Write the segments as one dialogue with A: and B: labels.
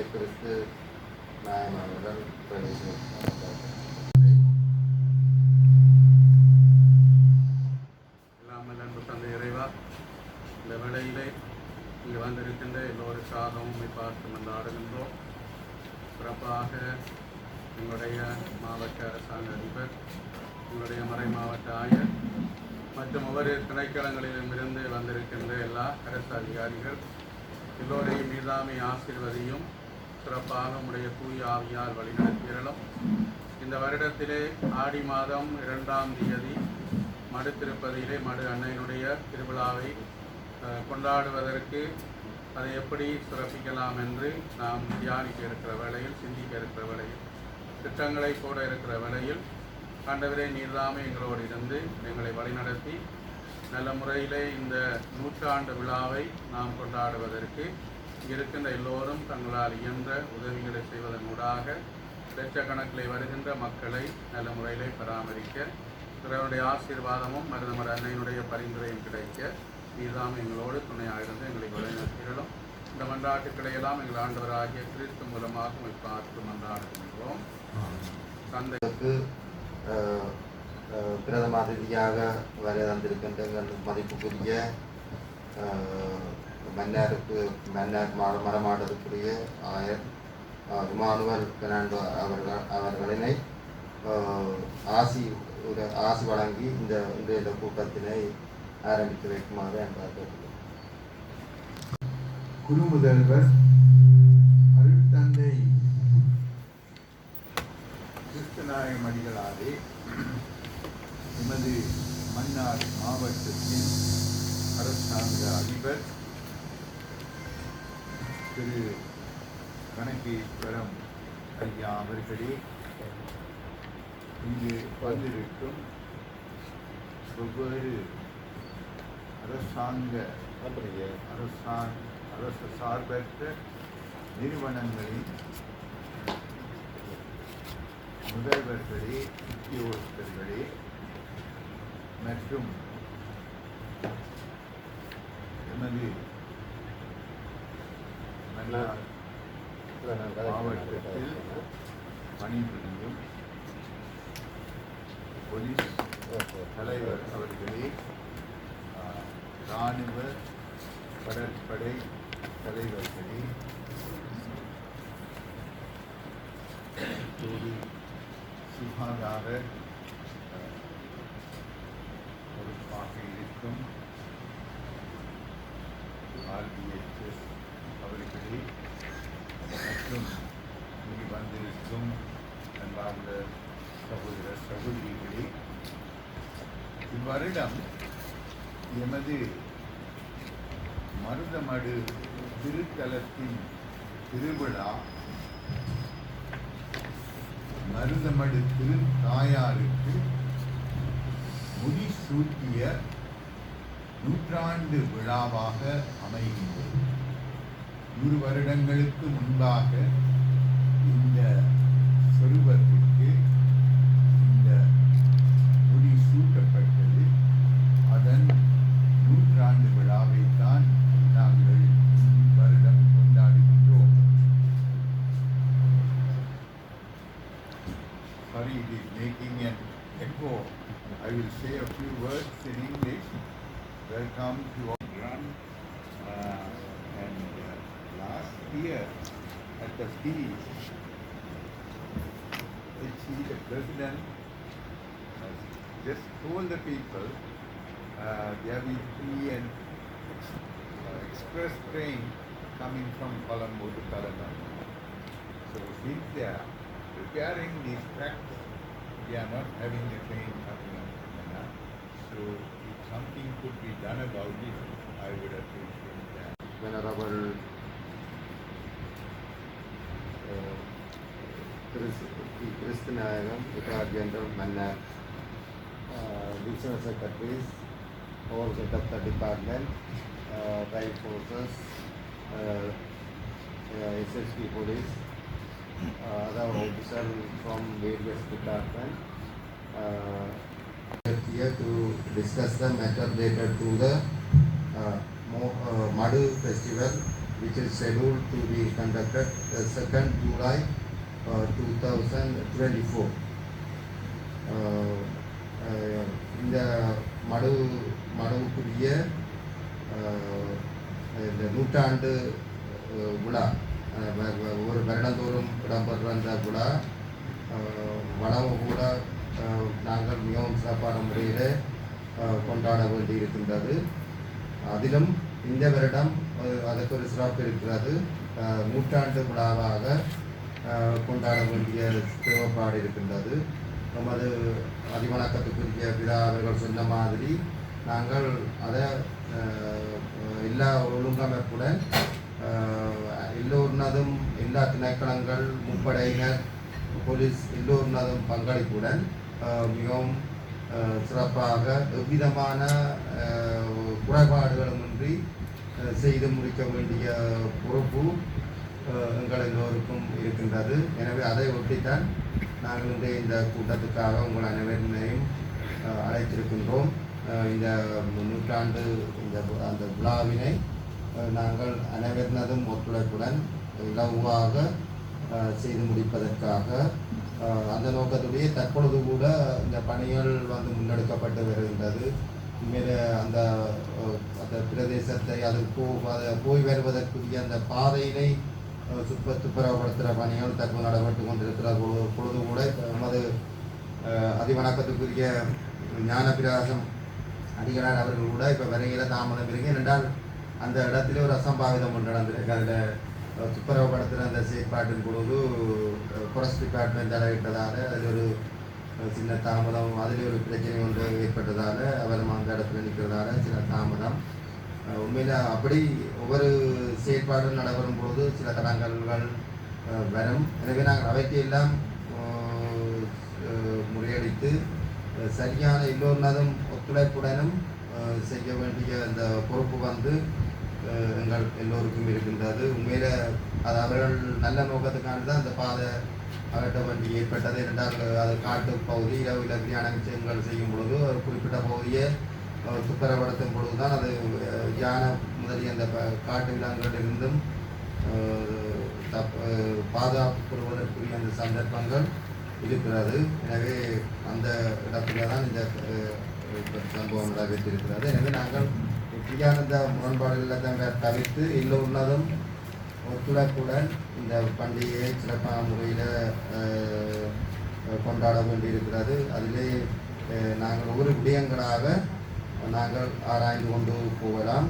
A: அறிவணக்கத்துக்குரிய கிறிஸ்து நாயனவர்கள்
B: இல்லாமல் அன்பு தந்தை இறைவா இந்த வேளையிலே இங்கு வந்திருக்கின்ற எல்லோருக்காகவும் உம்மை பார்த்து மன்றாடுகின்றோம். சிறப்பாக எங்களுடைய மாவட்ட அரசாங்க அதிபர் எங்களுடைய மறை மாவட்ட ஆயர் மற்றும் ஒவ்வொரு திணைக்களங்களிலும் இருந்து வந்திருக்கின்ற எல்லா அரசு அதிகாரிகள் எல்லோரையும் மீதாமை ஆசீர்வதியும் சிறப்பாக உடைய தூய் ஆவியால் வழிநடத்தியறலும் இந்த வருடத்திலே ஆடி மாதம் இரண்டாம் தேதி மடு திருப்பதியிலே மடு அன்னையினுடைய திருவிழாவை கொண்டாடுவதற்கு அதை எப்படி சிறப்பிக்கலாம் என்று நாம் தியானிக்க இருக்கிற வேளையில் சிந்திக்க இருக்கிற வேளையில் திட்டங்களை போட இருக்கிற வேளையில் ஆண்டவரே நீர்தாமே எங்களோடு இருந்து எங்களை வழிநடத்தி நல்ல முறையிலே இந்த நூற்றாண்டு விழாவை நாம் கொண்டாடுவதற்கு இருக்கின்ற எல்லோரும் தங்களால் இயன்ற உதவிகளை செய்வதன் ஊடாக லட்சக்கணக்கிலே வருகின்ற மக்களை நல்ல முறையிலே பராமரிக்க பிறருடைய ஆசீர்வாதமும் மருதமர் அன்னையினுடைய பரிந்துரையும் கிடைக்க நீதாம் எங்களோடு துணையாக இருந்து எங்களை வழிநடத்திகளும் இந்த மன்றாட்டுக்களை எல்லாம் எங்கள் ஆண்டவராகிய கிறிஸ்து மூலமாக உம்மை பார்த்து மன்றாடுகின்றோம்.
A: தந்தைக்கு பிரதம அதிதியாக வர தந்திருக்கின்ற மதிப்புக்குரிய மன்னாருக்கு மன்னார் மா மரமாடலுக்குரிய ஆயர் இமானுவல் பெர்னாண்டோ அவர்கள் அவர்களினை ஆசி ஒரு ஆசி வழங்கி இந்த இன்றைய இந்த கூட்டத்தினை ஆரம்பித்து வைக்குமாறு என்பார்கள்
C: குரு முதல்வர் அருட்தந்தை கிறிஸ்தநாயகம் அடிகளாரே எமது மன்னார் மாவட்டத்தின் அரசாங்க அதிபர் திரு கணக்கீஸ்வரம் ஐயா அவர்களே இங்கு வந்திருக்கும் வெவ்வேறு அரசாங்க அரசாங்க அரசு சார்பற்ற நிறுவனங்களின் முதல்வர்களே உத்தியோகஸ்தர்களே மற்றும் எமது மாவட்டத்தில் பணிபுரியும் போலீஸ் தலைவர் அவர்களே இராணுவ கடற்படை தலைவர்களே. சுகாதார ஆஹ், பொறுப்பாக இருக்கும் ஆர்பிஎச்எஸ் அவர்களே மற்றும் இங்கு வந்திருக்கும் அன்பார்ந்த சகோதர சகோதரிகளே இவ்வருடம் எமது மருதமடு திருத்தலத்தின் திருவிழா மருதமடு திருத்தாயாருக்கு முடிசூட்டிய நூற்றாண்டு விழாவாக அமைகின்றது. நூறு வருடங்களுக்கு முன்பாக இந்த just told the people uh, there will be an ex- uh, express train coming from Colombo to Calabar. So since they are preparing these tracks, they are not having the train coming to Manila. So if something could be done about it, I would appreciate that.
A: venerable uh, Chris- Christian Nayagam, retired General Mannar, different secretaries, all of the department, uh, crime forces, uh, uh, SSP police, uh, other officer from various department uh, here to discuss the matter related to the uh, uh festival which is scheduled to be conducted the 2nd July uh, 2024. Uh, மடு மடுவுக்குரிய இந்த நூற்றாண்டு விழா. ஒரு வருடந்தோறும் இடம்பெறுற அந்த விழா. வளவு கூட நாங்கள் மிகவும் சிறப்பான முறையில் கொண்டாட வேண்டி இருக்கின்றது அதிலும் இந்த வருடம் அதற்கு ஒரு சிறப்பு இருக்கிறது. நூற்றாண்டு விழாவாக கொண்டாட வேண்டிய தேவைப்பாடு இருக்கின்றது. நமது மதிவணக்கத்துக்குரிய பிதா அவர்கள் சொன்ன மாதிரி நாங்கள் அதை எல்லா ஒழுங்கமைப்புடன் அஹ், எல்லோருனதும் எல்லா திணைக்களங்கள் முப்படையினர் போலீஸ் எல்லோருனதும் பங்களிப்புடன் மிகவும் சிறப்பாக எவ்விதமான குறைபாடுகளுமின்றி செய்து முடிக்க வேண்டிய பொறுப்பு எங்கள் எல்லோருக்கும் இருக்கின்றது. எனவே அதை ஒட்டித்தான் நாங்கள் இன்றைய இந்த கூட்டத்துக்காக உங்கள் அனைவரையும் அழைத்திருக்கின்றோம். இந்த நூற்றாண்டு இந்த அந்த விழாவினை நாங்கள் அனைவரினதும் ஒத்துழைப்புடன் இலவாக செய்து முடிப்பதற்காக அந்த நோக்கத்துடைய தற்பொழுது கூட இந்த பணிகள் வந்து முன்னெடுக்கப்பட்டு வருகின்றது. இனிமேல் அந்த அந்த பிரதேசத்தை அது போ அதை போய் வருவதற்குரிய அந்த பாதையினை அஹ், சுப்ப துப்புரவுப்படுத்துகிற பணிகள் தற்போது நடைபெற்று கொண்டிருக்கிற பொழுது பொழுது கூட நமது அதிவணக்கத்துக்குரிய ஞானபிராசம் அடிகளார் அவர்கள் கூட இப்போ வருகையில தாமதம் இருக்கு என்றால் அந்த இடத்துல ஒரு அசம்பாவிதம் ஒன்று நடந்திருக்கு. அதில் துப்புரவுப்படுத்துகிற அந்த செயற்பாட்டின் பொழுது ஃபாரஸ்ட் டிபார்ட்மெண்ட் தலையிட்டதால் அதில் ஒரு சின்ன தாமதம் அதில் ஒரு பிரச்சனை ஒன்று ஏற்பட்டதால் அவரும் அந்த இடத்துல நிற்கிறதால சில தாமதம். உண்மையில் அப்படி ஒவ்வொரு செயற்பாடும் நடைபெறும் பொழுது சில தடங்கல்கள் வரும். எனவே நாங்கள் அவற்றையெல்லாம் முறையடித்து சரியான எல்லோருனதும் ஒத்துழைப்புடனும் செய்ய வேண்டிய அந்த பொறுப்பு வந்து எங்கள் எல்லோருக்கும் இருக்கின்றது. உண்மையில் அது அவர்கள் நல்ல நோக்கத்துக்கான தான் அந்த பாதை அகற்ற வண்டி ஏற்பட்டது. இரண்டாவது அது காட்டு பகுதி இரவு இலக்கியான விஷயங்கள் செய்யும் பொழுது ஒரு குறிப்பிட்ட பகுதியை துப்பரப்படுத்தும் பொழுது தான் அது யானை முதலிய அந்த காட்டு விலங்குகளிலிருந்தும் தப் பாதுகாப்பு பெறுவதற்குரிய அந்த சந்தர்ப்பங்கள் இருக்கிறது. எனவே அந்த இடத்துல தான் இந்த சம்பவம் நடைபெற்றிருக்கிறது. எனவே நாங்கள் இப்படியான இந்த முரண்பாடுகளை தான் தவிர்த்து எல்லோருனதும் ஒத்துழைப்புடன் இந்த பண்டிகையை சிறப்பான முறையில் கொண்டாட வேண்டியிருக்கிறது. அதிலே நாங்கள் ஒவ்வொரு விடயங்களாக நாங்கள் ஆராய்ந்து கொண்டு போகலாம்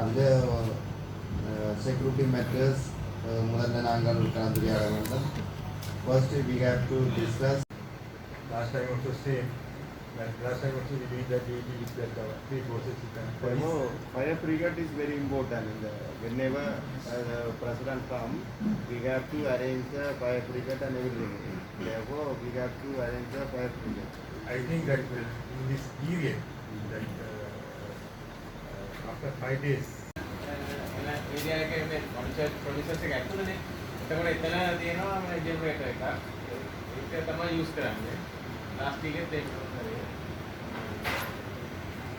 A: அதில் செக்யூரிட்டி மேட்டர்ஸ் முதல்ல நாங்கள் கலந்துரையாட வேண்டும் first we have to discuss
C: Last time also same. Like last time also we did that duty with that uh, three forces with the police.
A: No, fire brigade is very important. In the, whenever uh, the president comes, we have to arrange the fire brigade and everything. Therefore, we have to arrange the fire brigade.
C: I think that will- in this period, that uh, uh, after five days,
D: area එකේ මේ producer ප්‍රොඩියුසර්ස් එක ඇතුළේනේ. එතකොට එතන තියෙනවා මේ generator එකක්. ඒක තමයි යූස් කරන්නේ. ලාස්ට් එකෙත් ඒක කරේ.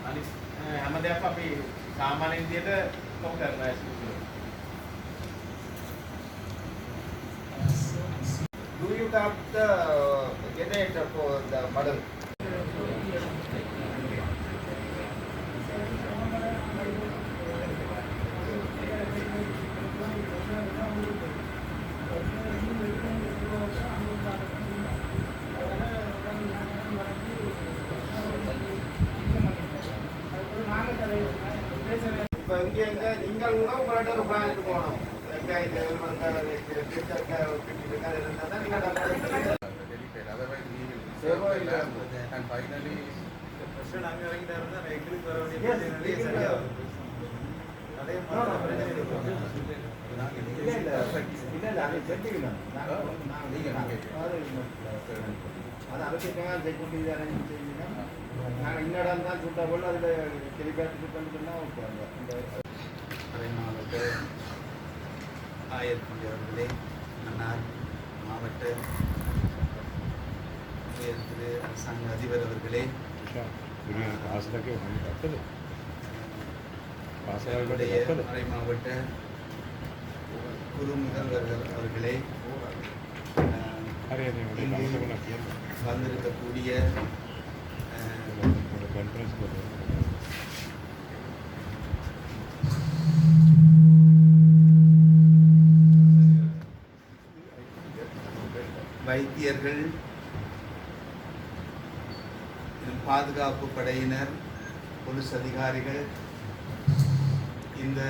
D: අනිත් අ, හැම දෙයක්ම අපි සාමාන්‍ය විදියට කොම් කරනවා ඇස්කුලේ.
A: Do you have the generator for the model? எங்க நீங்கள் கூட உங்கள்ட்ட ஒரு பிளான் போகணும். இல்ல அது அது அவசியமாக செக்யூரிட்டி அரேஞ்ச் செய்யணும். நாங்கள் இந்த இடம் தான் சூட்டபோல் அதில் டெலிகாஸ்ட் பண்ணிட்டுனா ஓகே
E: மாவட்ட ஆயர் அவர்களே அன்னார் மாவட்ட திரு அரசாங்க அதிபர் அவர்களே. எங்களுடைய மறை மாவட்ட குரு முதல்வர்கள் அவர்களே வந்திருக்கக்கூடிய வைத்தியர்கள் பாதுகாப்பு படையினர் போலீஸ் அதிகாரிகள் இந்த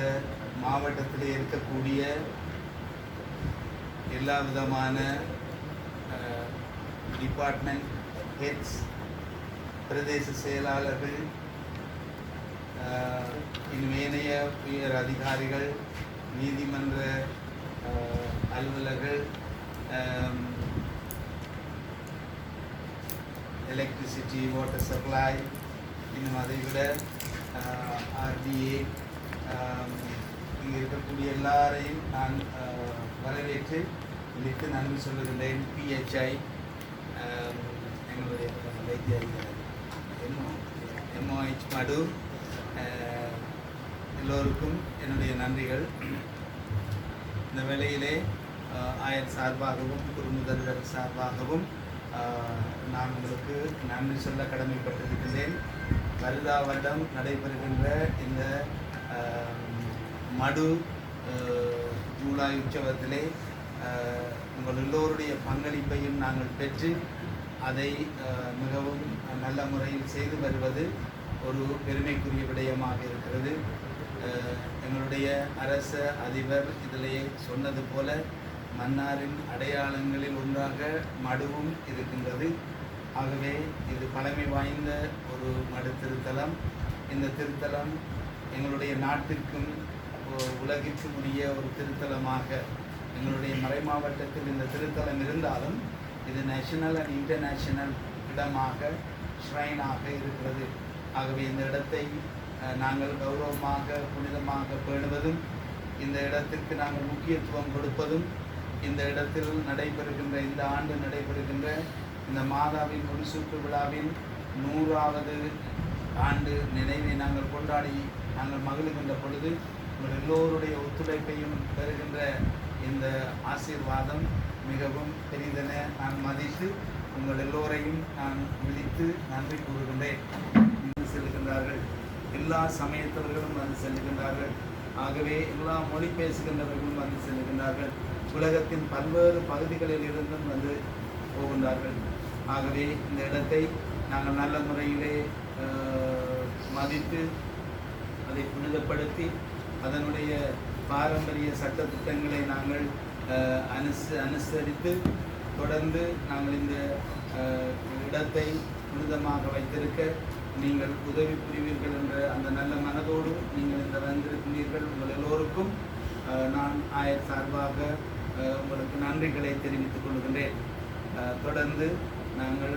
E: மாவட்டத்தில் இருக்கக்கூடிய எல்லா விதமான டிபார்ட்மெண்ட் ஹெட்ஸ் பிரதேச செயலாளர்கள் அஹ், ஏனைய உயர் அதிகாரிகள் நீதிமன்ற அலுவலர்கள் எலக்ட்ரிசிட்டி வாட்டர் சப்ளை இன்னும் அதை விட ஆர்டிஏ இங்கே இருக்கக்கூடிய எல்லாரையும் நான் அஹ், வரவேற்று இதற்கு நன்றி சொல்லுகின்றேன் பிஹெச்ஐ எங்களுடைய வைத்திய எம்ஓ எம்ஓஹெச் மடு அஹ், எல்லோருக்கும் என்னுடைய நன்றிகள் இந்த வேளையிலே அஹ், ஆயர் சார்பாகவும் குரு முதல்வர் சார்பாகவும் அஹ், நான் உங்களுக்கு நன்றி சொல்ல கடமைப்பட்டிருக்கிறேன் வருதா வருடம் நடைபெறுகின்ற இந்த மடு ஜூலை உற்சவத்திலே உங்கள் எல்லோருடைய பங்களிப்பையும் நாங்கள் பெற்று அதை மிகவும் நல்ல முறையில் செய்து வருவது ஒரு பெருமைக்குரிய விடயமாக இருக்கிறது. எங்களுடைய அரச அதிபர் இதிலேயே சொன்னது போல மன்னாரின் அடையாளங்களில் ஒன்றாக மடுவும் இருக்கின்றது. ஆகவே இது பழமை வாய்ந்த ஒரு மடு திருத்தலம். இந்த திருத்தலம் எங்களுடைய நாட்டிற்கும் உலகிற்கும் உரிய ஒரு திருத்தலமாக எங்களுடைய மறை மாவட்டத்தில் இந்த திருத்தலம் இருந்தாலும் இது நேஷனல் அண்ட் இன்டர்நேஷனல் இடமாக ஷ்ரைனாக இருக்கிறது. ஆகவே இந்த இடத்தை நாங்கள் கௌரவமாக புனிதமாக பேணுவதும் இந்த இடத்திற்கு நாங்கள் முக்கியத்துவம் கொடுப்பதும் இந்த இடத்தில் நடைபெறுகின்ற இந்த ஆண்டு நடைபெறுகின்ற இந்த மாதாவின் முடிசூட்டு விழாவின் நூறாவது ஆண்டு நினைவை நாங்கள் கொண்டாடி நாங்கள் மகிழ்கின்ற பொழுது உங்கள் எல்லோருடைய ஒத்துழைப்பையும் பெறுகின்ற இந்த ஆசீர்வாதம் மிகவும் பெரிதென நான் மதித்து உங்கள் எல்லோரையும் நான் விழித்து நன்றி கூறுகின்றேன். இன்று செல்கின்றார்கள். எல்லா சமயத்தவர்களும் வந்து செல்கின்றார்கள். ஆகவே எல்லா மொழி பேசுகின்றவர்களும் வந்து செல்கின்றார்கள். உலகத்தின் பல்வேறு பகுதிகளில் இருந்தும் வந்து போகின்றார்கள். ஆகவே இந்த இடத்தை நாங்கள் நல்ல முறையிலே மதித்து அதை புனிதப்படுத்தி அதனுடைய பாரம்பரிய சட்ட திட்டங்களை நாங்கள் அஹ், அனுச அனுசரித்து தொடர்ந்து நாங்கள் இந்த இடத்தை புனிதமாக வைத்திருக்க நீங்கள் உதவி புரிவீர்கள் என்ற அந்த நல்ல மனதோடு நீங்கள் இந்த வந்திருக்கிறீர்கள். உங்கள் எல்லோருக்கும் நான் ஆயர் சார்பாக உங்களுக்கு நன்றிகளை தெரிவித்துக் கொள்கின்றேன். தொடர்ந்து நாங்கள்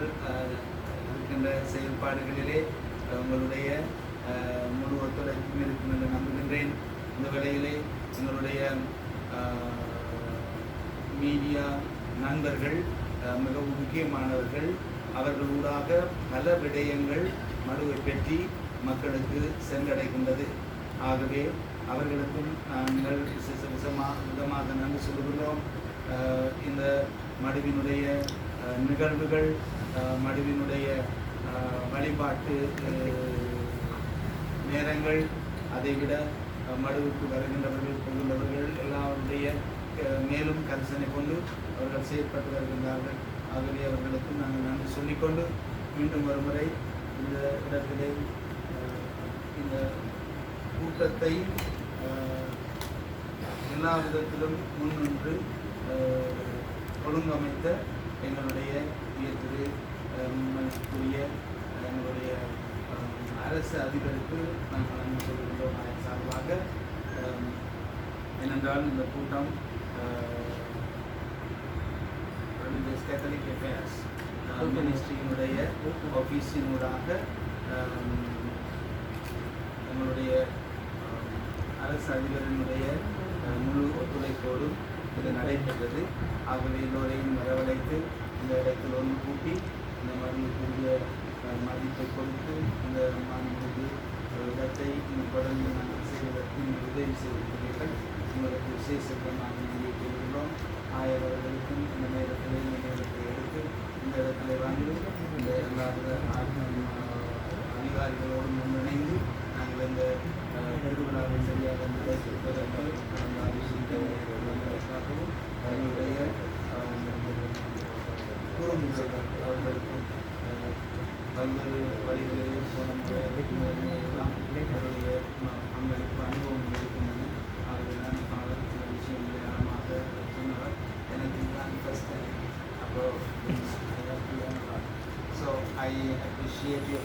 E: இருக்கின்ற செயல்பாடுகளிலே உங்களுடைய முழு ஒத்துழைப்பும் இருக்கும் என்று நம்புகின்றேன். இந்த வேளையிலே எங்களுடைய மீடியா நண்பர்கள் மிகவும் முக்கியமானவர்கள் அவர்கள் ஊடாக பல விடயங்கள் மனுவை பற்றி மக்களுக்கு சென்றடைகின்றது. ஆகவே அவர்களுக்கும் நாங்கள் விசேஷ விசமா விதமாக நன்றி சொல்கிறோம் இந்த மடுவினுடைய நிகழ்வுகள் மடுவினுடைய வழிபாட்டு நேரங்கள் அதைவிட மடுவுக்கு வருகின்றவர்கள் கொண்டுள்ளவர்கள் எல்லாருடைய மேலும் கரிசனை கொண்டு அவர்கள் செயற்பட்டு வருகின்றார்கள். ஆகவே அவர்களுக்கும் நாங்கள் நன்றி சொல்லிக்கொண்டு மீண்டும் ஒரு முறை இந்த இடத்திலே இந்த கூட்டத்தை எல்லா விதத்திலும் முன்னின்று ஒழுங்கமைத்த எங்களுடைய உயர் திரு அஹ், மதிப்புக்குரிய எங்களுடைய அரசு அதிபருக்கு நாங்கள் நன்றி சொல்கின்றோம் அதன் சார்பாக ஏனென்றால் இந்த கூட்டம் ரிலிஜியஸ் கேத்தலிக் அஃபேர்ஸ் மினிஸ்ட்ரியினுடைய ஆஃபீஸினூடாக எங்களுடைய அரசு அதிபரினுடைய முழு ஒத்துழைப்போடும் இது நடைபெற்றது. அவர்கள் எல்லோரையும் வரவழைத்து இந்த இடத்தில் ஒன்று கூட்டி இந்த மருந்துக்குரிய மதிப்பை கொடுத்து இந்த மருந்துக்கு இடத்தை தொடர்ந்து நாங்கள் செய்வதற்கு உதவி செய்திருக்கிறீர்கள். உங்களுக்கு விசேஷத்தை நாங்கள் நன்றி கூறுகிறோம். ஆயவர்களுக்கும் இந்த நேரத்தில் இந்த நேரத்தை எடுத்து இந்த இடத்துல வந்து இந்த எல்லா அதிகாரிகளோடு முன்னிணைந்து நாங்கள் இந்த அஹ், திருவிழாவை சரியாக நடத்துவதற்கு அந்த அபிஷேகங்களுக்காகவும் அவர்களுடைய குறும்புகள் அவர்களுக்கும் அஹ், பல்வேறு வழிகளில் போன எல்லாம் அவருடைய ம- பங்களிப்பு அனுபவம் இருக்கின்றன ஆகவேதான் அவர் சில விஷயங்களை ஆழமாக சொன்னவர் எனக்கு இதுதான் ஃபஸ்ட் டைம் அப்போ ஸோ ஐ அப்ரிஷியேட் யூ